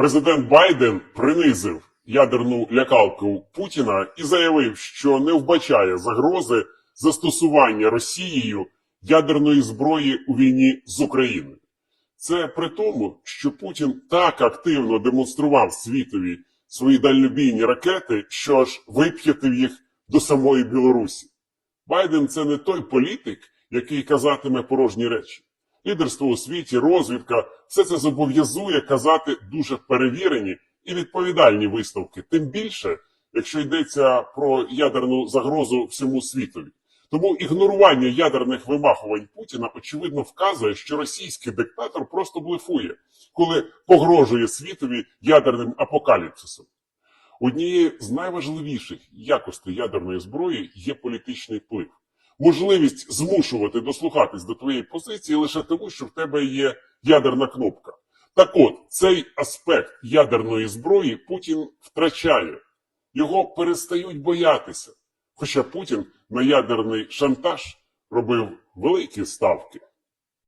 Президент Байден принизив ядерну лякалку Путіна і заявив, що не вбачає загрози застосування Росією ядерної зброї у війні з Україною. Це при тому, що Путін так активно демонстрував світові свої дальнобійні ракети, що аж вип'ятив їх до самої Білорусі. Байден це не той політик, який казатиме порожні речі. Лідерство у світі, розвідка все це зобов'язує казати дуже перевірені і відповідальні висновки, тим більше, якщо йдеться про ядерну загрозу всьому світові. Тому ігнорування ядерних вимахувань Путіна очевидно вказує, що російський диктатор просто блефує, коли погрожує світові ядерним апокаліпсисом. Однією з найважливіших якостей ядерної зброї є політичний вплив. Можливість змушувати дослухатись до твоєї позиції лише тому, що в тебе є ядерна кнопка. Так от, цей аспект ядерної зброї Путін втрачає. Його перестають боятися. Хоча Путін на ядерний шантаж робив великі ставки.